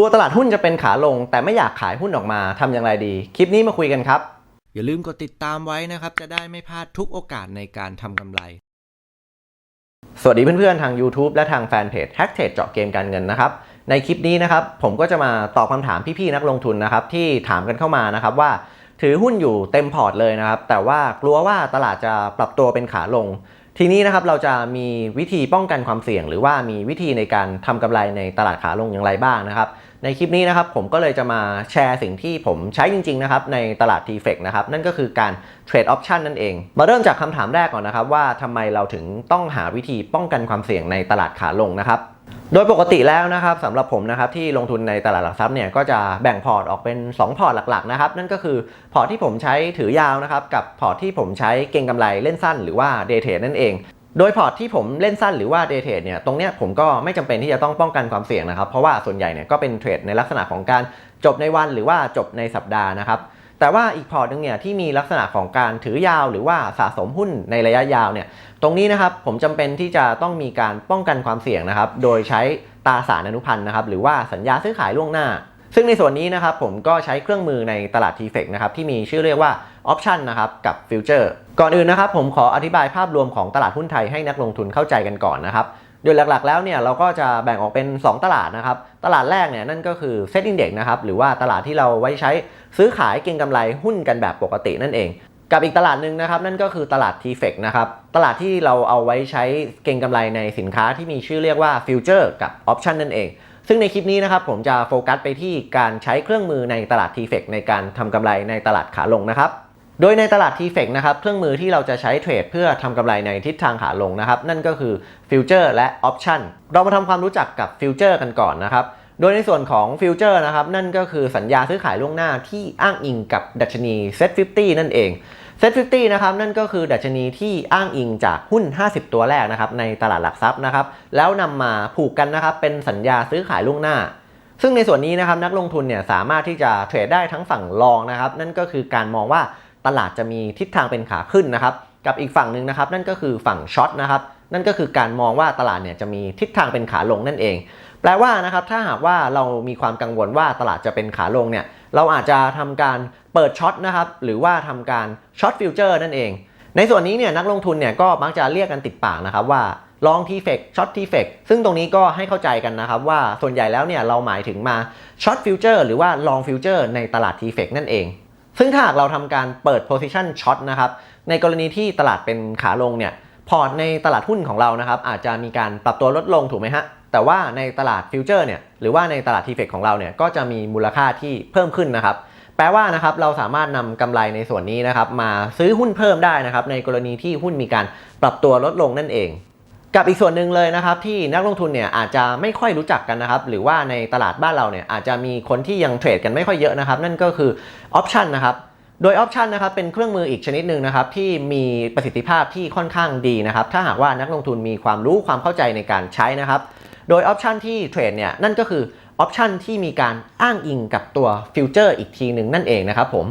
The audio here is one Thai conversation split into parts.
ลัวตลาดหุ้นจะเป็นขาลง แต่ไม่อยากขายหุ้นออกมาทำอย่างไรดี คลิปนี้มาคุยกันครับ อย่าลืมกดติดตามไว้นะครับ จะได้ไม่พลาดทุกโอกาสในการทำกำไร สวัสดีเพื่อนๆ ทาง YouTube และทางแฟนเพจ Hack Trade เจาะเกมการเงินนะครับ ในคลิปนี้นะครับ ผมก็จะมาตอบคำถามพี่ๆนักลงทุนนะครับ ที่ถามกันเข้ามานะครับว่า ถือหุ้นอยู่เต็มพอร์ตเลยนะครับ แต่ว่ากลัวว่าตลาดจะปรับตัวเป็นขาลง ทีนี้นะครับเราจะมีวิธีป้องกันความเสี่ยง หรือว่ามีวิธีในการทำกำไรในตลาดขาลงอย่างไรบ้างนะครับ ในคลิปนี้นะครับผมก็เลยจะมาแชร์สิ่งที่ผมใช้จริงๆนะครับในตลาด t f e c นะครับนั่นก็คือการเทรดออปชันนั่นเอง มาเริ่มจากคำถามแรกก่อนนะครับว่าทำไมเราถึงต้องหาวิธีป้องกันความเสี่ยงในตลาดขาลงนะครับ โดยปกติแล้วนะครับสำหรับผมนะครับที่ลงทุนในตลาดหลักทรัพย์เนี่ยก็จะแบ่งพอร์ตออกเป็น 2 พอร์ตหลักๆนะครับนั่นก็คือพอร์ตที่ผมใช้ถือยาวนะครับกับพอร์ตที่ผมใช้เก็งกำไรเล่นสั้นหรือว่าเดย์เทรดนั่นเองโดยพอร์ตที่ผมเล่นสั้นหรือว่าเดย์เทรดเนี่ยตรงเนี้ยผมก็ไม่จำเป็นที่จะต้องป้องกันความเสี่ยงนะครับเพราะว่าส่วนใหญ่เนี่ยก็เป็นเทรดในลักษณะของการจบในวันหรือว่าจบในสัปดาห์นะครับ แต่ว่าอีกพอร์ตหนึงเนี่ยที่มีลักษณะของการถือยาวหรือว่าสะสมหุ้นในระยะยาวเนี่ยตรงนี้นะครับผมจำเป็นที่จะต้องมีการป้องกันความเสี่ยงนะครับโดยใช้ตราสารอนุพันธ์นะครับหรือว่าสัญญาซื้อขายล่วงหน้า ซึ่งในส่วนนี้นะครับผมก็ใช้เครื่องมือในตลาด t f e c นะครับที่มีชื่อเรียกว่า Option นะครับกับ Future ก่อนอื่นนะครับผมขออธิบายภาพรวมของตลาดหุ้นไทยให้นักลงทุนเข้าใจกันก่อนนะครับ โดยหลักๆ แล้วเนี่ยเราก็จะแบ่งออกเป็น 2 ตลาดนะครับ ตลาดแรกเนี่ยนั่นก็คือ Set Index นะครับหรือว่าตลาดที่เราไว้ใช้ซื้อขายเก็งกำไรหุ้นกันแบบปกตินั่นเอง กับอีกตลาดหนึ่งนะครับนั่นก็คือตลาด t f e c นะครับตลาดที่เราเอาไว้ใช้เก็งกำไรในสินค้าที่มีชื่อเรียกว่า Future กับ Option นั่นเองซึ่งในคลิปนี้นะครับผมจะโฟกัสไปที่การใช้เครื่องมือในตลาด t f e c ในการทำกำไรในตลาดขาลงนะครับ โดยในตลาด t f e c นะครับเครื่องมือที่เราจะใช้เทรดเพื่อทำกำไรในทิศทางขาลงนะครับ นั่นก็คือ Future และ Option เรามาทำความรู้จักกับ Future กันก่อนนะครับโดยในส่วนของ Future นะครับนั่นก็คือสัญญาซื้อขายล่วงหน้าที่อ้างอิงกับดัชนี Set 50 นั่นเอง Set 50นะครับนั่นก็คือดัชนีที่อ้างอิงจากหุ้น 50 ตัวแรกนะครับในตลาดหลักทรัพย์นะครับแล้วนำมาผูกกันนะครับเป็นสัญญาซื้อขายล่วงหน้า ซึ่งในส่วนนี้นะครับนักลงทุนเนี่ยสามารถที่จะเทรดได้ทั้งฝั่งลองนะครับนั่นก็คือการมองว่า ตลาดจะมีทิศทางเป็นขาขึ้นนะครับ กับอีกฝั่งหนึ่งนะครับ นั่นก็คือฝั่งช็อตนะครับ นั่นก็คือการมองว่าตลาดเนี่ยจะมีทิศทางเป็นขาลงนั่นเอง แปลว่านะครับถ้าหากว่าเรามีความกังวลว่าตลาดจะเป็นขาลงเนี่ย เราอาจจะทำการเปิดช็อตนะครับ หรือว่าทำการช็อตฟิวเจอร์นั่นเอง ในส่วนนี้เนี่ยนักลงทุนเนี่ยก็มักจะเรียกกันติดปากนะครับว่าลองทีเฟกช็อตทีเฟกซึ่งตรงนี้ก็ให้เข้าใจกันนะครับว่าส่วนใหญ่แล้วเนี่ยเราหมายถึงมาช็อตฟิวเจอร์หรือว่าลองฟิวเจอร์ในตลาดทีเฟกนั่นเอง ซึ่งถ้าหากเราทำการเปิด position short นะครับในกรณีที่ตลาดเป็นขาลงเนี่ยพอร์ตในตลาดหุ้นของเรานะครับอาจจะมีการปรับตัวลดลงถูกไหมฮะแต่ว่าในตลาดฟิวเจอร์เนี่ยหรือว่าในตลาดทีเฟกของเราเนี่ยก็จะมีมูลค่าที่เพิ่มขึ้นนะครับแปลว่านะครับเราสามารถนำกำไรในส่วนนี้นะครับมาซื้อหุ้นเพิ่มได้นะครับในกรณีที่หุ้นมีการปรับตัวลดลงนั่นเอง กับอีกส่วนหนึ่งเลยนะครับที่นักลงทุนเนี่ยอาจจะไม่ค่อยรู้จักกันนะครับหรือว่าในตลาดบ้านเราเนี่ยอาจจะมีคนที่ยังเทรดกันไม่ค่อยเยอะนะครับ นั่นก็คือออปชันนะครับโดยออปชันนะครับเป็นเครื่องมืออีกชนิดหนึ่งนะครับที่มีประสิทธิภาพที่ค่อนข้างดีนะครับถ้าหากว่านักลงทุนมีความรู้ความเข้าใจในการใช้นะครับโดยออปชันที่เทรดเนี่ยนั่นก็คือออปชันที่มีการอ้างอิงกับตัวฟิวเจอร์อีกทีหนึ่งนั่นเองนะครับผม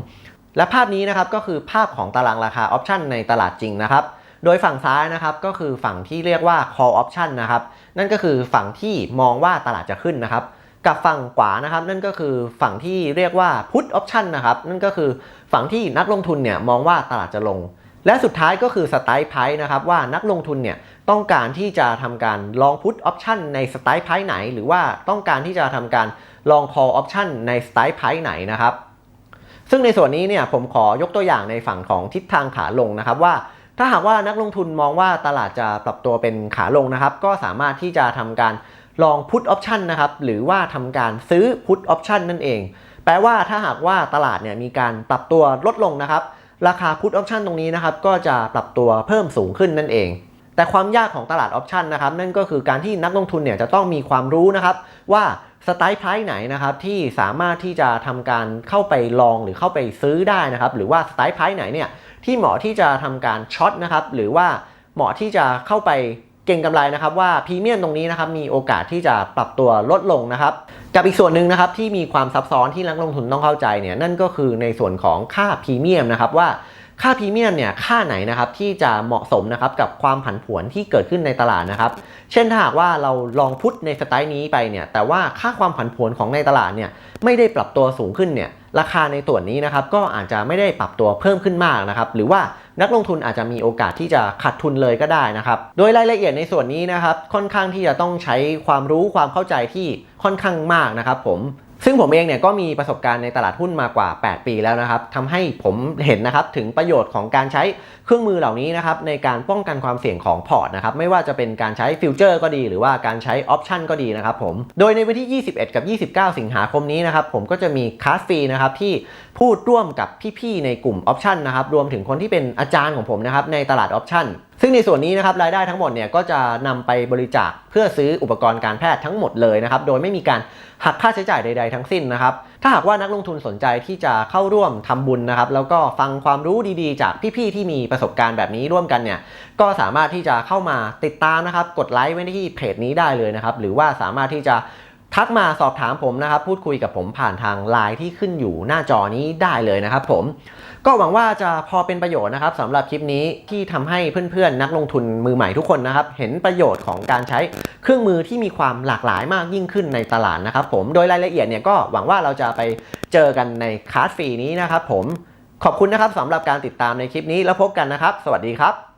และภาพนี้นะครับก็คือภาพของตารางราคาออปชันในตลาดจริงนะครับ โดยฝั่งซ้ายนะครับก็คือฝั่งที่เรียกว่า call option นะครับนั่นก็คือฝั่งที่มองว่าตลาดจะขึ้นนะครับกับฝั่งขวานะครับนั่นก็คือฝั่งที่เรียกว่า put option นะครับนั่นก็คือฝั่งที่นักลงทุนเนี่ยมองว่าตลาดจะลง และสุดท้ายก็คือ strike price นะครับว่านักลงทุนเนี่ยต้องการที่จะทำการลอง put option ใน strike price ไหน หรือว่าต้องการที่จะทำการลอง call option ใน strike price ไหนนะครับซึ่งในส่วนนี้เนี่ยผมขอยกตัวอย่างในฝั่งของทิศทางขาลงนะครับว่า ถ้าหากว่านักลงทุนมองว่าตลาดจะปรับตัวเป็นขาลงนะครับ ก็สามารถที่จะทำการลอง put option นะครับ หรือว่าทำการซื้อ put option นั่นเอง แปลว่าถ้าหากว่าตลาดเนี่ยมีการปรับตัวลดลงนะครับ ราคา put option ตรงนี้นะครับ ก็จะปรับตัวเพิ่มสูงขึ้นนั่นเองแต่ความยากของตลาดออปชันนะครับนั่นก็คือการที่นักลงทุนเนี่ยจะต้องมีความรู้นะครับว่า สไตล์ไพร์ไหนนะครับที่สามารถที่จะทำการเข้าไปลองหรือเข้าไปซื้อได้นะครับ หรือว่าสไตล์ไพร์ไหนเนี่ยที่เหมาะที่จะทำการช็อตนะครับหรือว่าเหมาะที่จะเข้าไปเก่งกำไรนะครับ ว่าพรีเมียมตรงนี้นะครับมีโอกาสที่จะปรับตัวลดลงนะครับกับอีกส่วนหนึ่งนะครับที่มีความซับซ้อนที่นักลงทุนต้องเข้าใจเนี่ยนั่นก็คือในส่วนของค่าพรีเมียมนะครับว่า ค่าพรีเมียมเนี่ยค่าไหนนะครับที่จะเหมาะสมนะครับกับความผันผวนที่เกิดขึ้นในตลาดนะครับ เช่นถ้าหากว่าเราลองพุทในสไตล์นี้ไปเนี่ยแต่ว่าค่าความผันผวนของในตลาดเนี่ยไม่ได้ปรับตัวสูงขึ้นเนี่ยราคาในส่วนนี้นะครับก็อาจจะไม่ได้ปรับตัวเพิ่มขึ้นมากนะครับหรือว่านักลงทุนอาจจะมีโอกาสที่จะขาดทุนเลยก็ได้นะครับโดยรายละเอียดในส่วนนี้นะครับค่อนข้างที่จะต้องใช้ความรู้ความเข้าใจที่ค่อนข้างมากนะครับผม ซึ่งผมเองเนี่ยก็มีประสบการณ์ในตลาดหุ้นมากว่า 8 ปีแล้วนะครับทำให้ผมเห็นนะครับถึงประโยชน์ของการใช้เครื่องมือเหล่านี้นะครับในการป้องกันความเสี่ยงของพอร์ตนะครับไม่ว่าจะเป็นการใช้ฟิวเจอร์ก็ดีหรือว่าการใช้ออปชันก็ดีนะครับผมโดยในวันที่ 21 กับ 29 สิงหาคมนี้นะครับผมก็จะมีคลาสฟรีนะครับที่พูดร่วมกับพี่ๆในกลุ่มออปชันนะครับรวมถึงคนที่เป็นอาจารย์ของผมนะครับในตลาดออปชัน ซึ่งในส่วนนี้นะครับรายได้ทั้งหมดเนี่ยก็จะนำไปบริจาคเพื่อซื้ออุปกรณ์การแพทย์ทั้งหมดเลยนะครับโดยไม่มีการหักค่าใช้จ่ายใด ๆ ทั้งสิ้นนะครับถ้าหากว่านักลงทุนสนใจที่จะเข้าร่วมทำบุญนะครับแล้วก็ฟังความรู้ดีๆ จากพี่ๆที่มีประสบการณ์แบบนี้ร่วมกันเนี่ยก็สามารถที่จะเข้ามาติดตามนะครับกดไลค์ไว้ที่เพจนี้ได้เลยนะครับหรือว่าสามารถที่จะ ทักมาสอบถามผมนะครับ พูดคุยกับผมผ่านทางไลน์ที่ขึ้นอยู่หน้าจอนี้ได้เลยนะครับผม ก็หวังว่าจะพอเป็นประโยชน์นะครับสำหรับคลิปนี้ที่ทำให้เพื่อนๆ นักลงทุนมือใหม่ทุกคนนะครับ เห็นประโยชน์ของการใช้เครื่องมือที่มีความหลากหลายมากยิ่งขึ้นในตลาดนะครับผมโดยรายละเอียดเนี่ยก็หวังว่าเราจะไปเจอกันในคลาสฟรีนี้นะครับผมขอบคุณนะครับสำหรับการติดตามในคลิปนี้แล้วพบกันนะครับ สวัสดีครับ